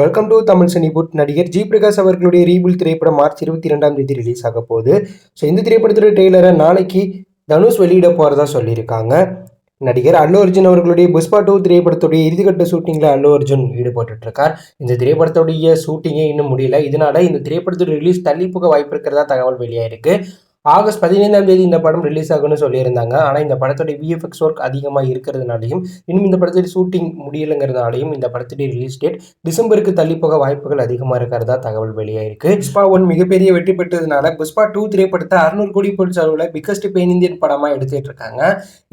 Welcome to Tamil சனிபுட் நடிகர் G Prakash அவர்களுடைய ரீபுல் திரைப்படம் மார்ச் இருபத்தி ரெண்டாம் தேதி ரிலீஸ் ஆக போகுது. ஸோ இந்த திரைப்படத்துடைய டெய்லரை நாளைக்கு தனுஷ் வெளியிட போகிறதா சொல்லியிருக்காங்க. நடிகர் அல்லு அர்ஜுன் அவர்களுடைய புஷ்பா டூ திரைப்படத்துடைய இறுதிக்கட்ட ஷூட்டிங்கில் அல்லு அர்ஜுன் ஈடுபட்டு இருக்கார் இந்த திரைப்படத்துடைய ஷூட்டிங்கே இன்னும் முடியல. இதனால இந்த திரைப்படத்துடைய ரிலீஸ் தள்ளி போக வாய்ப்பு இருக்கிறதா தகவல் வெளியாயிருக்கு. ஆகஸ்ட் பதினைந்தாம் தேதி இந்த படம் ரிலீஸ் ஆகும்னு சொல்லியிருந்தாங்க. ஆனால் இந்த படத்துடைய விஎஃப்எக்ஸ் ஒர்க் அதிகமாக இருக்கிறதுனாலையும் இன்னும் இந்த படத்துடைய ஷூட்டிங் முடியலைங்கிறதுனாலையும் இந்த படத்துடைய ரிலீஸ் டேட் டிசம்பருக்கு தள்ளி போக வாய்ப்புகள் அதிகமாக இருக்கிறதா தகவல் வெளியாயிருக்கு. புஷ்பா ஒன் மிகப்பெரிய வெற்றி பெற்றதுனால புஷ்பா டூ திரைப்படத்தை அறுநூறு கோடி பொருள் செலவில் பிக்கஸ்ட் பெயின் இந்தியன் படமாக எடுத்துட்டு இருக்காங்க.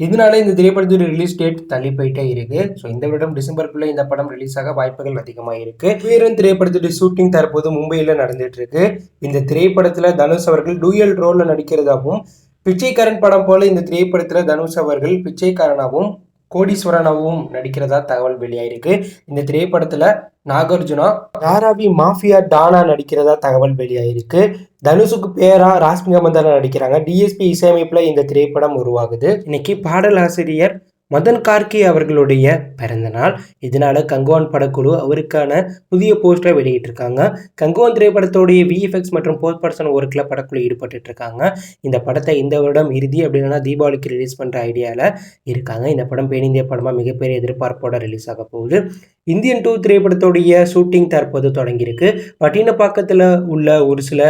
இதனால இந்த திரைப்படத்துடைய ரிலீஸ் டேட் தள்ளி போயிட்டே இருக்கு. ஸோ இந்த வருடம் டிசம்பருக்குள்ளே இந்த படம் ரிலீஸ் ஆக வாய்ப்புகள் அதிகமாக இருக்கு. வீரன் திரைப்படத்துடைய ஷூட்டிங் தற்போது மும்பையில் நடந்துட்டு இருக்கு. இந்த திரைப்படத்தில் தனுஷ் அவர்கள் டூயல் ரோலில் நடிக்கிறதாகவும் பிச்சைக்காரன் படம் போல இந்த திரைப்படத்தில் தனுஷ் அவர்கள் பிச்சைக்காரனாகவும் கோடீஸ்வரனாகவும் நடிக்கிறதா தகவல் வெளியாயிருக்கு. இந்த திரைப்படத்தில் நாகார்ஜுனா தாராவி மாஃபியா டானா நடிக்கிறதா தகவல் வெளியாயிருக்கு. தனுஷுக்கு பேரா ராஷ்மிகா மந்தனா நடிக்கிறாங்க. டிஎஸ்பி இசையமைப்பில் இந்த திரைப்படம் உருவாகுது. இன்னைக்கு பாடல் ஆசிரியர் மதன் கார்கி அவர்களுடைய பிறந்த நாள். இதனால கங்குவான் படக்குழு அவருக்கான புதிய போஸ்டரை வெளியிட்டிருக்காங்க. கங்குவான் திரைப்படத்தோடைய விஎஃப்எக்ஸ் மற்றும் போஸ்ட் பர்சன் ஒர்க்கில் படக்குழு ஈடுபட்டு இருக்காங்க இந்த படத்தை இந்த வருடம் இறுதி அப்படின்னா தீபாவளிக்கு ரிலீஸ் பண்ணுற ஐடியாவில் இருக்காங்க. இந்த படம் பேனிந்திய படமாக மிகப்பெரிய எதிர்பார்ப்போட ரிலீஸ் ஆக போகுது. இந்தியன் டூ திரைப்படத்துடைய ஷூட்டிங் தற்போது தொடங்கியிருக்கு. பட்டினப்பாக்கத்தில் உள்ள ஒரு சில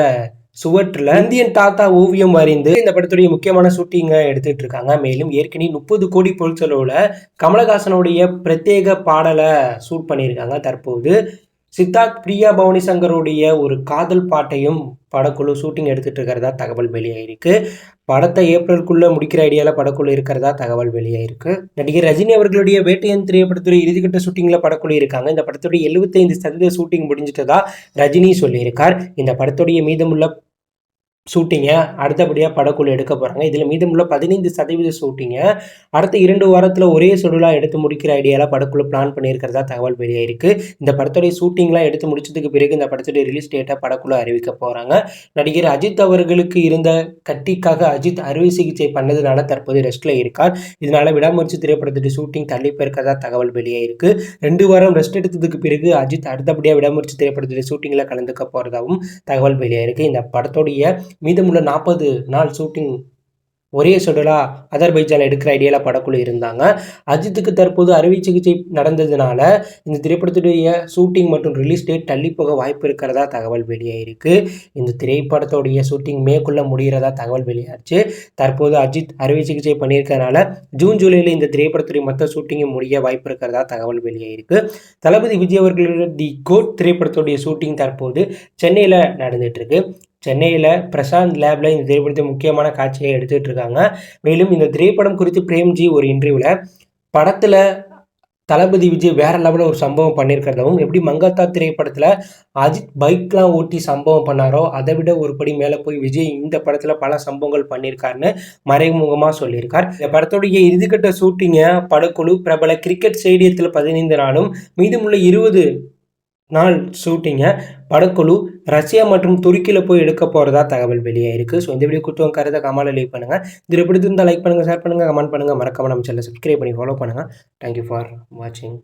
சுவற்றில் இந்தியன் தாத்தா ஓவியம் வரைந்து இந்த படத்துடைய முக்கியமான ஷூட்டிங்கை எடுத்துட்டு இருக்காங்க. மேலும் ஏற்கனவே முப்பது கோடி பொருட்செலவில் கமலஹாசனுடைய பிரத்யேக பாடலை ஷூட் பண்ணியிருக்காங்க தற்போது. சித்தார்த் பிரியா பவானி சங்கருடைய ஒரு காதல் பாட்டையும் படக்குழு ஷூட்டிங் எடுத்துட்டு இருக்கிறதா தகவல் வெளியாயிருக்கு. படத்தை ஏப்ரலுக்குள்ளே முடிக்கிற ஐடியாவில் படக்குழு இருக்கிறதா தகவல் வெளியாயிருக்கு. நடிகர் ரஜினி அவர்களுடைய வேட்டையன் திரைப்படத்துடைய இறுதிக்கட்ட ஷூட்டிங்கில் படக்குழு இருக்காங்க. இந்த படத்துடைய எழுபத்தைந்து சதவீத ஷூட்டிங் முடிஞ்சிட்டதா ரஜினி சொல்லியிருக்கார். இந்த படத்துடைய மீதமுள்ள ஷூட்டிங்கை அடுத்தபடியாக படக்குழு எடுக்க போகிறாங்க இதில் மீதமுள்ள பதினைந்து சதவீத ஷூட்டிங்கை அடுத்த இரண்டு வாரத்தில் ஒரே ஷெடியூலாக எடுத்து முடிக்கிற ஐடியாவில் படக்குழு பிளான் பண்ணியிருக்கிறதா தகவல் வெளியாயிருக்கு. இந்த படத்துடைய ஷூட்டிங்லாம் எடுத்து முடிச்சதுக்கு பிறகு இந்த படத்துடைய ரிலீஸ் டேட்டை படக்குழு அறிவிக்க போகிறாங்க நடிகர் அஜித் அவர்களுக்கு இருந்த கட்டிக்காக அஜித் அறுவை சிகிச்சை பண்ணதுனால தற்போது ரெஸ்ட்டில் இருக்கார். இதனால் விடாமுயற்சி திரைப்படத்துடைய ஷூட்டிங் தள்ளி போயிருக்கிறதா தகவல் வெளியாயிருக்கு. ரெண்டு வாரம் ரெஸ்ட் எடுத்ததுக்கு பிறகு அஜித் அடுத்தபடியாக விடாமுயற்சி திரைப்படத்துடைய ஷூட்டிங்கில் கலந்துக்க போகிறதாகவும் தகவல் வெளியாயிருக்கு. இந்த படத்துடைய மீதமுள்ள நாற்பது நாள் ஷூட்டிங் ஒரே ஷெடியூலாக அதர்பைஜான் எடுக்கிற ஐடியாவில் படக்குழு இருந்தாங்க. அஜித்துக்கு தற்போது அறுவை சிகிச்சை நடந்ததுனால இந்த திரைப்படத்துடைய ஷூட்டிங் மற்றும் ரிலீஸ் டேட் தள்ளி போக வாய்ப்பு இருக்கிறதா தகவல் வெளியாயிருக்கு இந்த திரைப்படத்துடைய ஷூட்டிங் மேற்கொள்ள முடிகிறதா தகவல் வெளியாச்சு. தற்போது அஜித் அறுவை சிகிச்சை பண்ணியிருக்கறனால ஜூன் ஜூலையில் இந்த திரைப்படத்துடைய மொத்த ஷூட்டிங்கும் முடிய வாய்ப்பு இருக்கிறதா தகவல் வெளியாயிருக்கு தளபதி விஜய் அவர்களுடைய தி கோட் திரைப்படத்துடைய ஷூட்டிங் தற்போது சென்னையில் நடந்துட்டு இருக்கு. சென்னையில் பிரசாந்த் லேபில் இந்த திரைப்படத்தை முக்கியமான காட்சியை எடுத்துகிட்டு இருக்காங்க மேலும் இந்த திரைப்படம் குறித்து பிரேம்ஜி ஒரு இன்டர்வியூவில் படத்தில் தளபதி விஜய் வேற லெவலில் ஒரு சம்பவம் பண்ணியிருக்கிறதாவும் எப்படி மங்கத்தா திரைப்படத்தில் அஜித் பைக்லாம் ஓட்டி சம்பவம் பண்ணாரோ அதை விட ஒரு படி மேலே போய் விஜய் இந்த படத்தில் பல சம்பவங்கள் பண்ணியிருக்காருன்னு மறைமுகமாக சொல்லியிருக்கார். இந்த படத்துடைய இறுதிக்கட்ட ஷூட்டிங்கை படக்குழு பிரபல கிரிக்கெட் ஸ்டேடியத்தில் பதினைந்து நாளும் மீதமுள்ள இருபது நாள் ஷூட்டிங்கை. படக்குழு ரஷ்யா மற்றும் துருக்கியில் போய் எடுக்க போகிறதா தகவல் வெளியாயிருக்கு ஸோ இந்த வீடியோ கொடுத்தவங்க கருத்தை கமாலில் லீவ் பண்ணுங்கள் இதில் பிடித்திருந்தால் லைக் பண்ணுங்கள் ஷேர் பண்ணுங்கள் கமெண்ட் பண்ணுங்கள் மறக்காம நம்ம சேனலை சப்ஸ்கிரைப் பண்ணி ஃபாலோ பண்ணுங்கள் தேங்க்யூ ஃபார் வாட்சிங்